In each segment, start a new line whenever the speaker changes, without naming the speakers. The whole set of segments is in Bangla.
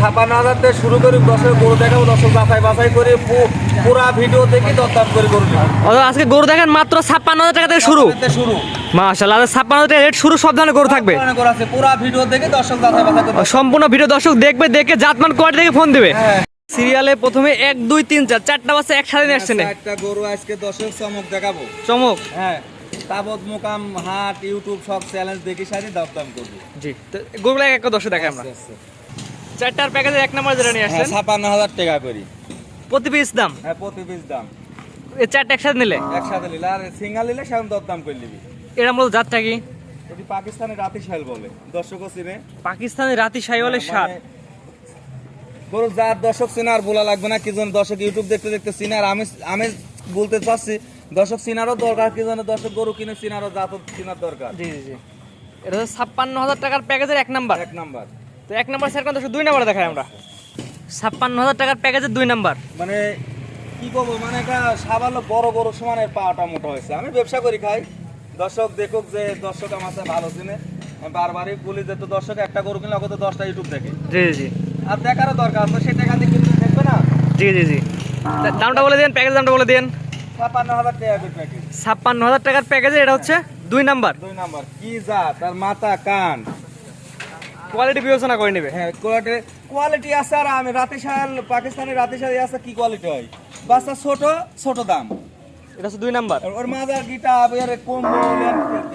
ছাপান্ন হাজার থেকে শুরু করি গরু দেখাবো দর্শক বাছাই বাছাই করে পুরা ভিডিও দেখি দরদাম করে গরু।
আজকে গরু দেখেন মাত্র ছাপ্পান্ন হাজার টাকা থেকে শুরু।
শুরু।
মাশাল্লাহ ছাপ্পান্ন হাজার রেট শুরু সব ধরনের গরু থাকবে।
অনেক গরু আছে পুরা ভিডিও দেখে দর্শক বাছাই বাছাই
সম্পূর্ণ ভিডিও দর্শক দেখবে দেখে জাতমান কোয়ালিটি দেখে ফোন দেবে।
হ্যাঁ।
সিরিয়ালে প্রথমে এক দুই তিন চার চারটা বাচ্চা একসাথে নিয়ে আসছে না।
একটা গরু আজকে দর্শক চমক দেখাবো।
চমক?
হ্যাঁ। তাবৎ মোকাম হাট ইউটিউব সব চ্যালেঞ্জ দেখি সারি দরদাম করব।
জি। তো গরুগুলো এক এক করে দর্শক দেখে আমরা। চারটার প্যাকেজে এক নম্বর যেটা নিয়ে
হ্যাঁ
আসছেন
ছাপান্ন হাজার টাকা করি।
প্রতি পিস দাম?
হ্যাঁ প্রতি পিস দাম।
এই চারটা একসাথে নিলে?
একসাথে নিলে আর সিঙ্গাল নিলে সেরকম দরদাম করে নিবি।
এরা মূলত জাতটা কি?
এটি পাকিস্তানের রাতি শাল বলে দর্শকও চিনে।
পাকিস্তানি রাতি সাইওয়ালের
মানে
সার
গরু যার দর্শক চিনে আর বলা লাগবে না কি জন্য দর্শক ইউটিউব দেখতে দেখতে চিনে। আর আমি আমি বলতে চাচ্ছি দর্শক চিনারও দরকার কি জন্য দর্শক গরু কিনে চিনারও জাত চিনার দরকার।
জি জি জি। এটা ছাপ্পান্ন হাজার টাকার প্যাকেজের এক নাম্বার
এক নাম্বার
তো এক নাম্বার স্যার দর্শক দুই নাম্বার দেখাই আমরা। ছাপ্পান্ন হাজার টাকার প্যাকেজের দুই নাম্বার।
মানে কি করব মানে একটা সাবালো বড় বড় সমানের পাটা মোটা হয়েছে। আমি ব্যবসা করি খাই। দর্শক দেখুক যে দর্শক আমার সাথে ভালো চিনে। আমি বারবারই বলি যে তো দর্শক একটা গরু কিনলে ওকে তো দশটা ইউটিউব দেখে।
জি জি। জি
আর দেখারও দরকার তো সেই টাকা দিয়ে কিন্তু দেখবে না?
জি জি জি। দামটা বলে দিন প্যাকেজ দামটা বলে দিন।
ছাপ্পান্ন হাজার টাকা প্যাকেজ
ছাপ্পান্ন হাজার টাকার প্যাকেজে এটা হচ্ছে দুই নাম্বার।
দুই নাম্বার। কি যা তার মাথা কান।
কোয়ালিটি বিবেচনা করে নেবে।
হ্যাঁ কোয়ালিটি কোয়ালিটি আছে আর আমি রাতে শাল পাকিস্তানি রাতে শাল আছে কি কোয়ালিটি হয়? বাচ্চা ছোট ছোট দাম।
এটা হচ্ছে দুই নাম্বার।
ওর মাজার গিটা এর কম্বল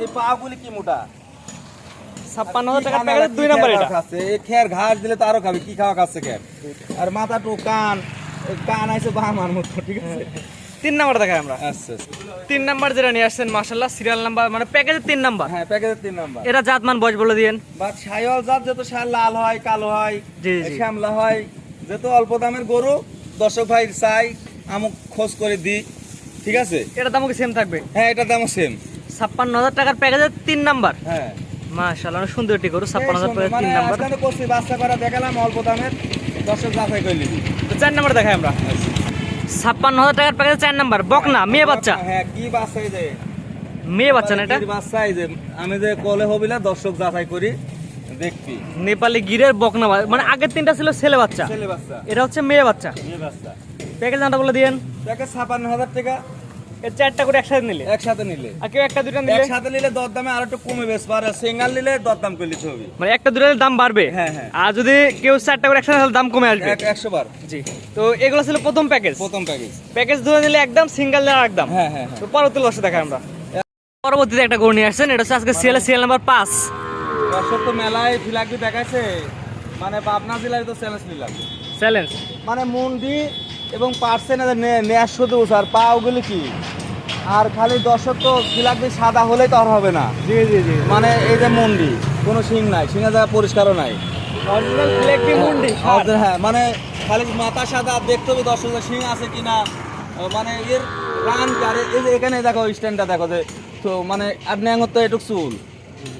এই পাগুলি কি মোটা?
ছাপ্পান্ন হাজার টাকার দুই নাম্বার এটা।
খাচ্ছে? এই খের ঘাস দিলে তো আরও খাবে কি খাওয়া খাচ্ছে খের? আর মাথা টু কান কান আছে বাহামার মতো ঠিক আছে?
তিন নাম্বার দেখাই আমরা।
আচ্ছা
তিন নাম্বার যেটা নিয়ে আসছেন মার্শাল্লাহ সিরিয়াল নাম্বার মানে প্যাকেজের তিন নাম্বার।
হ্যাঁ প্যাকেজের তিন নাম্বার।
এটা জাতমান বয়স বলে দিন
বা ছাইওয়াল জাত যত সার লাল হয় কালো হয়। শ্যামলা হয় যত অল্প দামের গরু দর্শক ভাই চাই আমুক খোঁজ করে দিই ঠিক আছে?
এটা দামও কি সেম থাকবে?
হ্যাঁ এটা দামও সেম
ছাপ্পান্ন হাজার টাকার প্যাকেজের তিন নাম্বার।
হ্যাঁ।
সুন্দর একটি গরু ছাপ্পান্ন হাজার টাকার
মানে
তিন নাম্বার।
আজকে করছি বাচ্চা করা দেখালাম অল্প দামের দর্শক যাচাই
তো চার নাম্বার দেখাই আমরা। ছাপ্পান্ন হাজার টাকার প্যাকেজ চার নাম্বার বকনা মেয়ে বাচ্চা।
হ্যাঁ কি বাচ্চা এই যে?
মেয়ে বাচ্চা না এটা?
বাচ্চা এই যে? আমি যে কলে হবিলা দর্শক যাচাই করি দেখবি
নেপালি গিরের বকনা মানে আগের তিনটা ছিল ছেলে বাচ্চা।
ছেলে বাচ্চা।
এটা হচ্ছে মেয়ে বাচ্চা।
মেয়ে বাচ্চা।
প্যাকেজ দামটা বলে দিয়েন।
প্যাকেজ ছাপ্পান্ন হাজার টাকা।
চারটা করে একসাথে নিলে?
একসাথে নিলে।
আর কেউ একটা দুটা নিলে?
একসাথে নিলে দর দামে আর একটু কমে বেশ পারে সিঙ্গাল নিলে দর দাম করে নিতে হবে।
মানে একটা দুটা দাম বাড়বে?
হ্যাঁ, হ্যাঁ।
আর যদি কেউ চারটা করে একসাথে দাম কমে আসবে?
এক একশো বার।
জি। তো এগুলো ছিল প্রথম প্যাকেজ
প্রথম প্যাকেজ
প্যাকেজ ধরে নিলে একদম সিঙ্গেল নিলে একদম
হ্যাঁ হ্যাঁ হ্যাঁ।
তো পরবর্তী বসে দেখাই আমরা। পরবর্তীতে একটা গরু নিয়ে আসছেন এটা হচ্ছে আজকে সিএল সিএল নাম্বার পাঁচ।
দর্শক তো মেলায় ফিলাকি দেখাচ্ছে মানে পাবনা জেলায় তো চ্যালেঞ্জ নিলাম
চ্যালেঞ্জ
মানে মুন্ডি এবং পার্সেন নেয়ার শুধু আর পা ওগুলি কি? আর খালি দর্শক তো ফিলাকি সাদা হলেই তো আর হবে না।
জি জি জি
মানে এই যে মুন্ডি কোনো শিং নাই শিঙের জায়গা পরিষ্কারও নাই। হ্যাঁ মানে খালি মাথা সাদা দেখতে হবে দর্শক শিং আছে কিনা। মানে এর প্রাণ আর এই যে এখানে দেখো স্ট্যান্ডটা দেখো যে তো মানে আর ন্যাঙর তো এটুক চুল।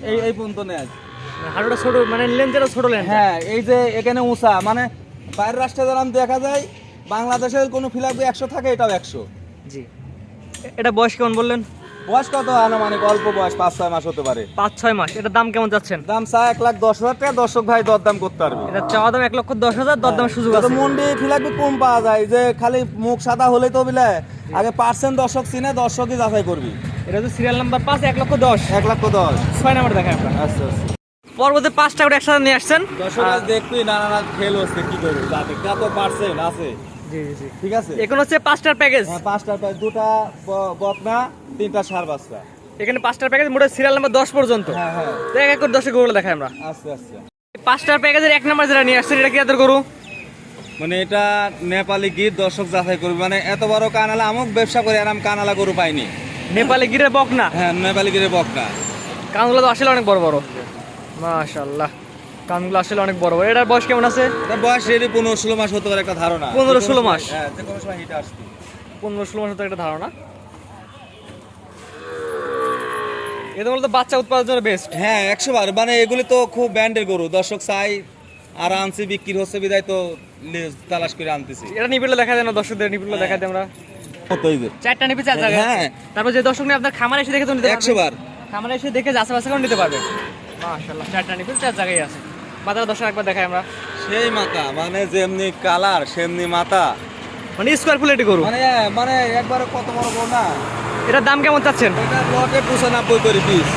এই এই পর্যন্ত নেয়।
হাড়ুটা ছোট মানে লেন্সটা ছোট লেন্স
হ্যাঁ এই যে এখানে উঁচা মানে বাইরের রাষ্ট্রে যেরকম দেখা যায় বাংলাদেশের কোনো ফিলাপি একশো থাকে এটাও একশো।
জি। এটা বয়স কেমন বললেন?
বয়স কত? আনুমানিক অল্প বয়স পাঁচ ছয় মাস হতে পারে।
পাঁচ ছয় মাস। এটা দাম কেমন যাচ্ছেন?
দাম চা এক লাখ দশ হাজার টাকা দর্শক ভাই দরদাম করতে পারবে।
এটা চাওয়া দাম এক লক্ষ দশ হাজার দরদাম সুযোগ
তো
আছে।
মুন্ডি ফিলাপি কম পাওয়া যায় যে খালি মুখ সাদা হলেই তো বিলে আগে পার্সেন্ট দর্শক চিনে দর্শকই যাচাই করবি।
এটা হচ্ছে সিরিয়াল নাম্বার পাঁচ এক লক্ষ দশ।
এক লক্ষ দশ।
ছয় নাম্বার দেখাই আমরা
আচ্ছা আচ্ছা।
পরবর্তী পাঁচটা করে একসাথে নিয়ে আসছেন।
দর্শক দেখবি না না ফেল হচ্ছে কি করবি? তাতে কত পার্সেন্ট আছে।
জি জি
ঠিক আছে?
এখন হচ্ছে পাঁচটার প্যাকেজ
হ্যাঁ প্রায় দুটা বকনা তিনটা সার বাচ্চা।
এখানে পাঁচটার প্যাকেজ মোটে সিরিয়াল নাম্বার দশ পর্যন্ত।
হ্যাঁ হ্যাঁ।
এক এক করে দশে গরুগুলো দেখাই আমরা।
আস্তে আস্তে
পাঁচটার প্যাকেজের এক নাম্বার যেটা নিয়ে আসছেন এটা কি এদের গরু?
মানে এটা নেপালি গীত দর্শক যাচাই করবে। মানে এত বড় কানালা আমুক ব্যবসা করে আর কানালা গরু পাইনি।
নেপালে গিরে বকনা?
হ্যাঁ নেপালি গিরে বকনা।
কানগুলো তো আসলে অনেক বড় বড়। মাশাল্লাহ কানগুলো আসলে অনেক বড় বড়। এটার বয়স কেমন আছে?
এটা বয়স রেডি পনেরো ষোলো মাস হতে পারে একটা ধারণা।
15
যে কোনো
16 মাস।
হ্যাঁ যে কোনো সময় হিটে আসবে।
পনেরো ষোলো মাসের তো একটা ধারণা। এটা বলতে বাচ্চা উৎপাদনের জন্য বেস্ট
হ্যাঁ একশো বার। মানে এগুলি তো খুব ব্যান্ডের গরু। দর্শক চাই আর আনছি বিক্রি হচ্ছে বিদায় তো তালাশ করে আনতেছি।
এটা নিবিড় দেখা যায় না দর্শকদের নিবিড় দেখা যায় আমরা
কতই
চারটা নিবি চার জায়গায়
হ্যাঁ।
তারপর যে দর্শক নিয়ে আপনার খামারে এসে দেখে তো নিতে
একশো বার।
খামারে এসে দেখে বাছাই করে নিতে পারবে। মাশাল্লাহ চারটা নিবি চার জায়গায় আছে। মাথার দর্শক একবার দেখাই আমরা।
সেই মাথা মানে যেমনি কালার সেমনি মাথা
মানে স্কোয়ার ফুলেটি গরু।
মানে মানে একবারে কত বড় বড় না?
এটার দাম কেমন চাচ্ছেন?
এটা লটে পঁচানব্বই করে পিস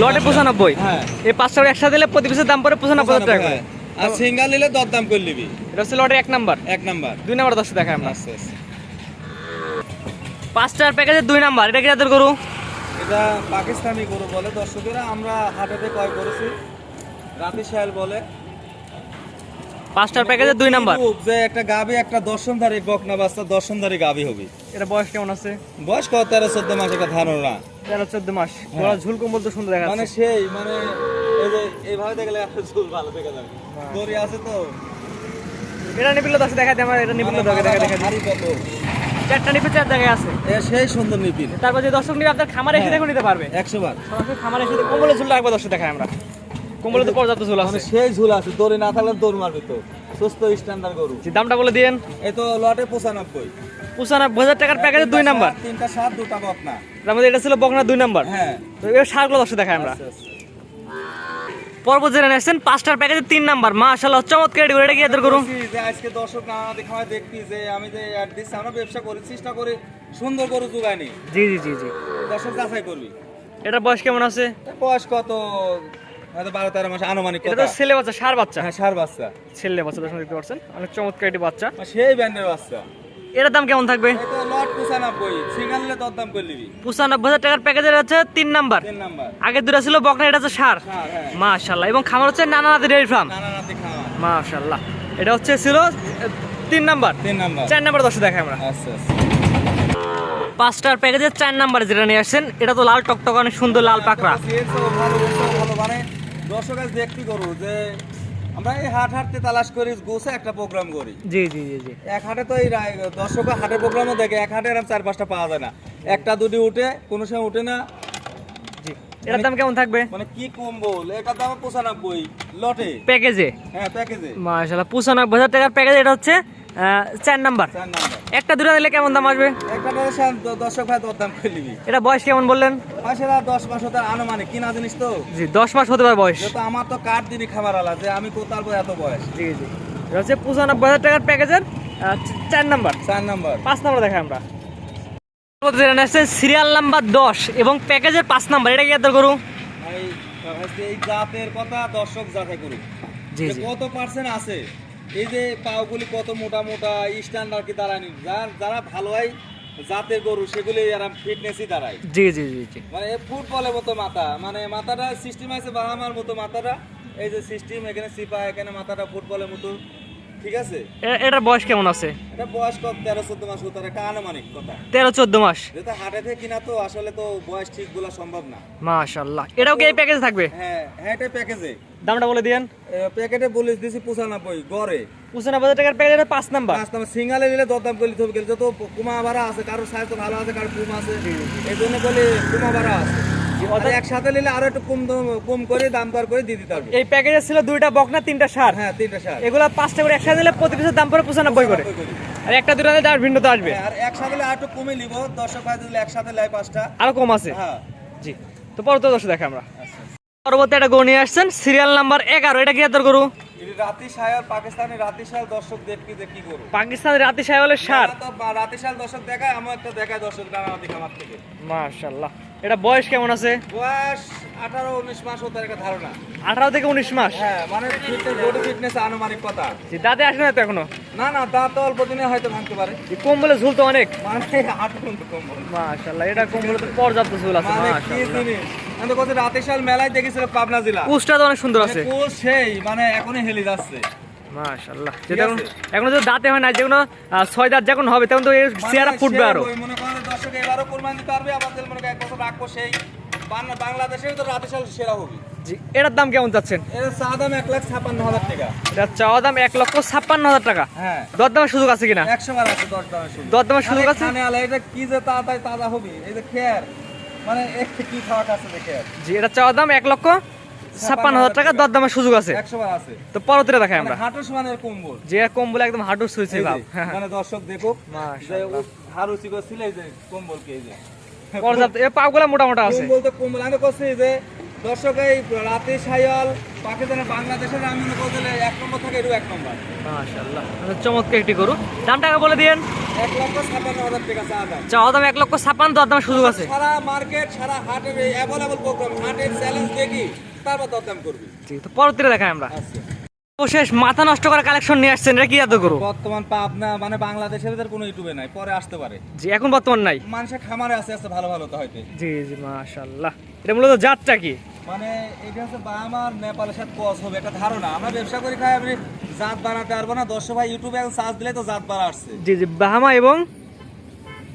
লটে পঁচানব্বই?
হ্যাঁ।
এই পাঁচটা গরু একসাথে দিলে প্রতি পিসের দাম পড়ে পঁচানব্বই টাকা করে।
হ্যাঁ। আর সিঙ্গাল নিলে দর দাম করে নিবি।
এটা হচ্ছে লটের এক নাম্বার।
এক নাম্বার।
দুই নাম্বার দর্শক দেখাই আমরা।
আচ্ছা।
পাঁচটার প্যাকেজের দুই নাম্বার। এটা কি জাতের গরু?
এটা পাকিস্তানি গরু বলে দর্শকেরা আমরা হাটেতে ক্রয় করেছি? রাতি শায়াল বলে।
পাঁচটার প্যাকেজের দুই নাম্বার
যে একটা গাবি একটা দর্শনধারী বকনা বাচ্চা দর্শনধারী গাবি হবে।
এটা বয়স কেমন আছে?
বয়স কত? তেরো চোদ্দ মাস একটা ধারণা।
তেরো চোদ্দ মাস। গলা ঝুল কম্বল তো সুন্দর দেখা
মানে সেই মানে এই যে এইভাবে দেখলে চুল ভালো দেখা যাবে। দড়ি আছে তো।
এটা নিপিলে দশ দেখা আমার এটা নিপিলে
মানে
দেখা দেখা
হাড়ি কত?
চারটা নিপিল চার জায়গায় আছে।
সেই সুন্দর নিপিল।
তারপর যে দর্শক নিবে আপনার খামারে এসে
হ্যাঁ।
দেখে নিতে পারবে।
একশো বার।
সরাসরি খামারে এসে কম্বলে ঝুল রাখব দর্শক দেখায় আমরা। কম্বলে তো পর্যাপ্ত ঝুল
মানে
আছে
সেই ঝুল আছে দড়ি না থাকলে দৌড় মারবে তো। সুস্থ স্ট্যান্ডার্ড গরু।
দামটা বলে
এই তো লটে পঁচানব্বই।
পঁচানব্বই হাজার টাকার প্যাকেজের দুই নাম্বার।
তিনটা সাত দুটা বকনা।
তার মধ্যে এটা ছিল বকনা দুই নাম্বার।
হ্যাঁ।
তো এবার সারগুলো দর্শক দেখায় আমরা।
আচ্ছা, আচ্ছা।
জেনে পাঁচটার তিন নাম্বার। মাশাআল্লাহ চমৎকার এটি এটা কি এদের করুন
আজকে দর্শক না দেখা দেখবি যে আমি যে অ্যাড দিচ্ছি আমরা ব্যবসা করি চেষ্টা করি সুন্দর
জি জি জি জি।
দর্শক যাচাই করবি।
এটার বয়স কেমন আছে?
বয়স কত? বারো তেরো মাস আনুমানিক
এটা ছেলে বাচ্চা সার বাচ্চা?
হ্যাঁ সার বাচ্চা।
ছেলে বাচ্চা দর্শক দেখতে পাচ্ছেন। অনেক চমৎকার এটি বাচ্চা।
সেই ব্যান্ডের বাচ্চা।
এটার দাম কেমন থাকবে?
লট পঁচানব্বই। সিঙ্গাল নিলে দর দাম করে নিবি
পঁচানব্বই হাজার টাকার প্যাকেজের হচ্ছে তিন নাম্বার।
তিন নাম্বার।
আগে দুটা ছিল বকনা এটা হচ্ছে সার।
সার
মাশাল্লাহ এবং খামার হচ্ছে নানা নাতি ডেয়ারি ফার্ম।
নানা নাতি খাওয়া
মাশাল্লাহ এটা হচ্ছে ছিল তিন নাম্বার।
তিন নাম্বার।
চার নাম্বার দশে আমরা।
আচ্ছা আচ্ছা।
পাঁচটার প্যাকেজের চার নাম্বার যেটা নিয়ে আসছেন এটা তো লাল টকটক অনেক সুন্দর লাল পাকড়া।
ভালো ভালো মানে দর্শক আজ দেখতে করু যে আমরা এই হাট হাঁটতে তালাশ করি গোছে একটা প্রোগ্রাম করি।
জি জি জি জি।
এক হাটে তো এই দর্শক হাটের প্রোগ্রামও দেখে এক হাটে এরকম চার পাঁচটা পাওয়া যায় না। একটা দুটি উঠে কোনো সময় উঠে না।
জি। এটার দাম কেমন থাকবে?
মানে কি কম্বল? এটার দাম পঁচানব্বই। লটে?
প্যাকেজে?
হ্যাঁ প্যাকেজে।
মাশাল্লাহ পঁচানব্বই হাজার টাকার প্যাকেজ এটা হচ্ছে চার নাম্বার।
চার নাম্বার।
একটা দুটা দিলে কেমন দাম আসবে?
দর্শক ভাই দরদাম করে নিবি।
এটা বয়স কেমন বললেন?
দশ মাস হতে আনুমানিক। কিনা জিনিস তো?
জি দশ মাস হতে পারে বয়স।
যেহেতু আমার তো কাঠ দিনই খাবার আলা যে আমি কোথার এত বয়স।
জি জি। হচ্ছে পঁচানব্বই হাজার টাকার প্যাকেজের চার নাম্বার।
চার নাম্বার।
পাঁচ নাম্বার দেখাই আমরা। সিরিয়াল নাম্বার দশ এবং প্যাকেজের পাঁচ নাম্বার এটা কি এত করু?
এই জাতের কথা দর্শক যাচাই করুক। কত পার্সেন্ট আছে? এই যে পাওগুলি কত মোটা মোটা স্ট্যান্ডার্ড কি দাঁড়ায়নি যার যারা ভালো হয় জাতের গরু সেগুলি এরা ফিটনেসই দাঁড়ায়।
জি জি জি জি।
মানে ফুটবলের মতো মাথা। মানে মাথাটা সিস্টেম আছে বাহামার মতো মাথাটা। এই যে সিস্টেম এখানে সিপা এখানে মাথাটা ফুটবলের মতো। ঠিক আছে?
এ- এটার বয়স কেমন আছে?
এটা বয়স কত? তেরো চোদ্দ মাস হতো একটা আনুমানিক কথা?
তেরো চোদ্দ মাস।
যেহেতু হাটে থেকে কিনা তো আসলে তো বয়স ঠিক বলা সম্ভব না।
মাশাল্লাহ এটাও কি এই প্যাকেজ থাকবে?
হ্যাঁ হ্যাঁ এটা প্যাকেজে
দামটা বলে
প্যাকেটে দিছি পঁচানব্বই গড়ে।
পঁচানব্বই হাজার টাকার প্যাকেজ পাঁচ নাম্বার।
পাঁচ নাম্বার। সিঙ্গালে নিলে দরদাম করলে হবে গেলে যত কুমা ভাড়া আছে কারোর সাইজ তো ভালো আছে কারোর কুম আছে। এই জন্য বলি কুমা ভাড়া আছে। একসাথে নিলে আরও একটু কম কম করে দাম দর করে দিয়ে দিতে হবে।
এই প্যাকেজে ছিল দুইটা বকনা তিনটা সার?
হ্যাঁ তিনটা সার।
এগুলা পাঁচটা করে একসাথে নিলে প্রতি পিসের দাম পড়ে পঁচানব্বই করে। আর একটা দুটা তার আসবে।
হ্যাঁ, আর একসাথে নিলে আর একটু কমে নিব। দর্শক ভাই দিলে একসাথে লাই পাঁচটা।
আরও কম আছে?
হ্যাঁ।
জি। তো দর্শক দেখে আমরা। পরবর্তী একটা গরু নিয়ে আসছেন সিরিয়াল নাম্বার এগারো। এটা কি এত গরু?
রাতি সায়াল পাকিস্তানি রাতি সায়াল দর্শক দেখবি যে কি করব
পাকিস্তানের রাতি সাহেবের সার।
রাতি সায়াল দর্শক দেখায় আমার একটা দেখায় দর্শক থেকে।
মাশাল্লাহ এটা বয়স কেমন আছে?
বয়স আঠারো উনিশ মাস হতে একটা ধারণা।
আঠারো থেকে উনিশ মাস?
হ্যাঁ মানে ফিটনেস বডি ফিটনেস আনুমানিক কথা।
দাঁতে আসে না তো এখনও?
না না দাঁত তো অল্প দিনে হয়তো ভাঙতে পারে।
ঝুল তো অনেক।
মানে হাঁটু কিন্তু কম্বল।
মাশাল্লাহ এটা কম্বলে তো পর্যাপ্ত ঝুল আছে
মানে জিনিস? আমি তো কত রাতে সাল মেলায় দেখেছিল পাবনা জেলা।
কুচটা তো অনেক সুন্দর আছে।
মানে কোচ সেই মানে এখনই হেলি যাচ্ছে।
মাশাল্লাহ
ঠিক
যেটা এখন-? যদি দাঁতে হয় না যেগুলো ছয় দাঁত যখন হবে তখন তো
মানে
চেহারা ফুটবে
আরও। মনে এবারও কোরবানি দিতে পারবে আবার যদি মনে এক বছর রাখব সেই বাংলা- বাংলাদেশের তো রাতে সাল সেরা হবে
জি এটার দাম কেমন চাচ্ছেন?
এর চা দাম এক লাখ ছাপ্পান্ন হাজার টাকা।
এটা চাওয়া দাম এক লক্ষ ছাপ্পান্ন হাজার টাকা।
হ্যাঁ।
সুযোগ আছে কিনা?
একশো বার আছে দশ দামের শুধু
দরদামের সুযোগ আছে?
খানে আলা এটা কি যে তাড়াতাড়ি তাজা হবে এই যে খেয়ার। মানে একটু কি খাওয়া আছে দেখে
জি এটা চাওয়া দাম এক লক্ষ ছাপ্পান্ন হাজার টাকা দরদামের সুযোগ আছে।
একশো বার আছে।
তো পরবর্তীতে দেখাই আমরা।
মানে হাঁটু সমানের কম্বল।
যে কম্বল একদম হাঁটু শুয়েছে ভাব। হ্যাঁ, হ্যাঁ।
মানে দর্শক দেখুক যে
মাশাআল্লাহ।
হাড়ু চিকো এই যে কম্বল কে এই যে।
পর্যাপ্ত এ পাগুলা মোটা মোটা আছে।
কম্বল তো কম্বল আমি করছি যে দর্শক এই রাতে সাইয়াল পাকিস্তানের বাংলাদেশের আমি এক নম্বর থাকে এটু এক নম্বর।
মাশাআল্লাহ আচ্ছা, চমৎকার একটি গরু। দাম টাকা বলে দিয়েন।
এক লক্ষ ছাপ্পান্ন হাজার টাকা চা দাম।
চাওয়া দাম এক লক্ষ ছাপ্পান্ন দরদাম সুযোগ আছে।
সারা মার্কেট সারা হাটের অ্যাভেলেবল প্রোগ্রাম হাটের চ্যালেঞ্জ দেখি তারপর দরদাম করবি।
জি তো পরবর্তীতে দেখাই আমরা।
আচ্ছা।
অবশেষ মাথা নষ্ট করা কালেকশন নিয়ে আসছেন এটা কি এত গরু
বর্তমান পাবনা মানে বাংলাদেশের এদের কোনো ইউটিউবে নাই পরে আসতে পারে।
জি এখন বর্তমান নাই?
মানুষের খামারে আছে আছে ভালো ভালো তো হয়তো।
জি জি মাশাআল্লাহ। এটা মূলত জাতটা কি?
মানে এটা হচ্ছে আমার নেপালের সাথে কস হবে একটা ধারণা। আমরা ব্যবসা করি খাই আপনি জাত বানাতে পারব না। দর্শক ভাই ইউটিউবে এখন সার্চ দিলে তো জাত বাড়া আসছে।
জি জি বাহামা এবং?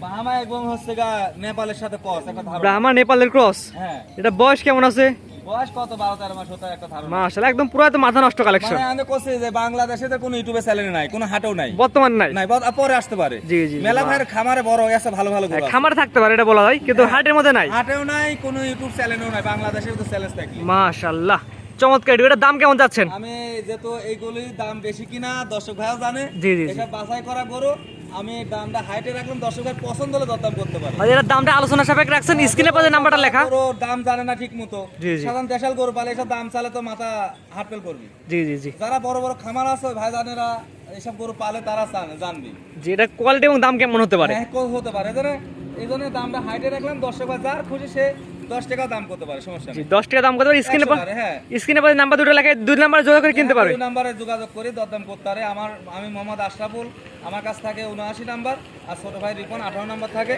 বাহামা এবং হচ্ছে গা নেপালের সাথে একটা ধারণা।
ব্রাহ্মা নেপালের ক্রস
হ্যাঁ।
এটা বয়স কেমন আছে?
বয়স কত? বারো তেরো মাস হতো একটা ধারণা।
মাশাআল্লাহ একদম পুরো তো মাথা নষ্ট কালেকশন
মানে আমি করছি যে বাংলাদেশে তো কোনো ইউটিউবে চ্যানেল নাই কোনো হাটেও নাই।
বর্তমান নাই।
নাই পরে আসতে পারে।
জি, জি, জি,
মেলা ভাইয়ের খামারে বড় হয়ে আছে ভালো ভালো গরু
খামার থাকতে পারে এটা বলা যায় কিন্তু
হ্যাঁ।
হাটের মধ্যে নাই।
হাটেও নাই কোনো ইউটিউব চ্যানেলও নাই বাংলাদেশের তো চ্যালেঞ্জ
মাশাআল্লাহ চমৎকার এটার দাম কেমন যাচ্ছেন?
আমি যেহেতু এইগুলির দাম বেশি কিনা দর্শক ভাইও জানে।
জি, জি, জি।
এটা বাছাই করা গরু আমি দামটা হাইটে রাখলাম দর্শক ভাই পছন্দ হলে দরদাম করতে পারে
আর দামটা আলোচনা সাপেক্ষে রাখছেন। স্ক্রিনে পাশে নাম্বারটা লেখা।
দাম জানে না ঠিক মতো। সাধারণ দেশাল গরু পালে এসব দাম চালে তো মাথা করবি।
জি জি জি।
যারা বড় বড় খামার আছে ভাই জানেরা এইসব গরু পালে তারা জানে জানবি।
জি এটা কোয়ালিটি এবং দাম কেমন হতে পারে?
হ্যাঁ হতে পারে। এজন্য এই জন্য দামটা হাইটে রাখলাম। দর্শক যার খুশি সে দশ টাকা দাম করতে পারে সমস্যা নেই।
দশ টাকা দাম পারে। স্ক্রিনে
হ্যাঁ।
স্ক্রিনে পাশে নাম্বার দুটো লেখায় দুই নাম্বার যোগাযোগ করে কিনতে পারবে।
দুই নাম্বারে যোগাযোগ করি দরদাম করতে পারে। আমার আমি মোহাম্মদ আশরাফুল। আমার কাছ থাকে উনআশি নাম্বার আর ছোট ভাই রিপন আঠারো নাম্বার থাকে।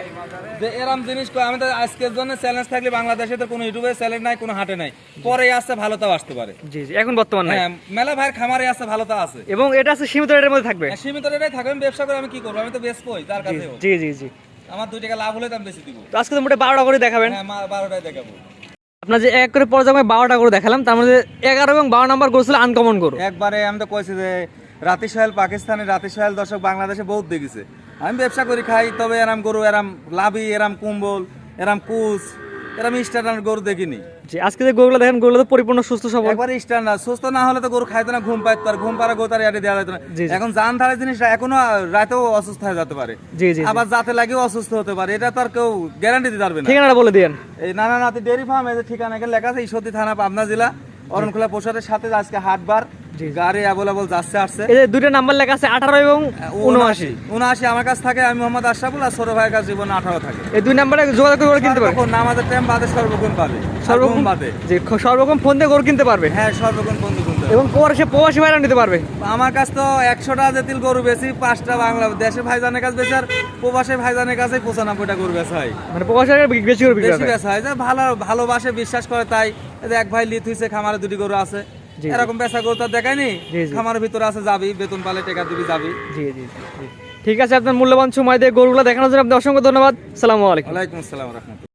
যে এরম জিনিস কই, আমি তো আজকের জন্য চ্যালেঞ্জ থাকলে বাংলাদেশে তো কোনো ইউটিউবে চ্যালেঞ্জ নাই কোনো হাটে নাই। পরে আসছে ভালো তাও আসতে পারে।
জি জি এখন বর্তমান
হ্যাঁ মেলা ভাইয়ের খামারে আসছে ভালো তা আছে।
এবং এটা আছে সীমিত রেটের মধ্যে থাকবে।
হ্যাঁ, সীমিত রেটাই থাকবে আমি ব্যবসা করে আমি কি করব? আমি তো বেশ কই তার কাছে
জি জি জি।
আমার দুই টাকা লাভ হলে তো আমি বেশি দিব।
তো আজকে তো মোটে বারোটা করে দেখাবেন।
হ্যাঁ বারোটায় দেখাবো।
আপনার যে এক করে পর্যায়ে বারোটা করে দেখালাম তার মধ্যে এগারো এবং বারো নাম্বার গরু ছিল আনকমন গরু।
একবারে আমি তো কইছি যে রাতি সোহেল পাকিস্তানের রাতি সোহেল দর্শক বাংলাদেশে বহুত দেখেছে। আমি ব্যবসা করি খাই তবে এরাম গরু এরাম লাভি এরাম কুম্বল এরাম কুচ এরাম স্ট্যান্ডার্ড গরু দেখিনি।
জি আজকে যে গরুগুলো দেখেন গরুগুলো তো পরিপূর্ণ সুস্থ সবল।
একবারে স্ট্যান্ডার্ড সুস্থ না হলে তো গরু খাইতো না ঘুম পাইতো আর ঘুম পাড়া গরু তার ইয়াতে দেওয়া যেত না। এখন জান ধারে জিনিস এখনও রাতেও অসুস্থ হয়ে যেতে পারে।
জি জি।
আবার যাতে লাগেও অসুস্থ হতে পারে এটা তো আর কেউ গ্যারান্টি দিতে পারবে না।
ঠিকানাটা বলে দিয়েন।
এই নানা নাতি ডেয়ারি ফার্ম যে ঠিকানা এখানে লেখা আছে ঈশ্বরদী থানা পাবনা জেলা অরণখোলা পোশাকের সাথে আজকে হাটবার।
জি।
গাড়ি অ্যাভেলেবল যাচ্ছে আসছে।
এই যে দুটো নাম্বার লেখা আছে আঠারো এবং উনআশি।
উনআশি। আমার কাছে থাকে আমি মোহাম্মদ আশরাফুল আর ছোট ভাইয়ের কাছে জীবন আঠারো থাকে।
এই দুই নাম্বারে যোগাযোগ করে কিনতে পারবে?
নামাজের টাইম বাদে সর্বক্ষণ পাবে।
সর্বক্ষণ
বাদে।
খ- সর্বক্ষণ ফোন দিয়ে গরু কিনতে পারবে?
হ্যাঁ সর্বক্ষণ কিনতে হবে।
এবং প্রবাসী প্রবাসী ভাইরা নিতে পারবে?
আমার কাছে তো একশোটা জেতিল গরু বেশি পাঁচটা বাংলা দেশের ভাইজানের কাছে বেশি আর প্রবাসী ভাইজানের কাছে পঁচানব্বইটা গরু বেচা হয়।
মানে প্রবাসী বেশি করে
বেশি বেচা হয়। যে ভালো ভালোবাসে বিশ্বাস করে তাই এক ভাই লিথ হইছে খামারে দুটি গরু আছে। এরকম পেশা গোতা তো দেখায়নি।
জি।
ভিতরে আছে যাবি বেতন পালে টাকা দিবি যাবি।
জি জি ঠিক আছে আপনার মূল্যবান সময় দিয়ে গরুগুলো দেখানোর জন্য আপনি অসংখ্য ধন্যবাদ। সালামু আলাইকুম।
ওয়ালাইকুম আসসালাম রহমতুল্লাহ।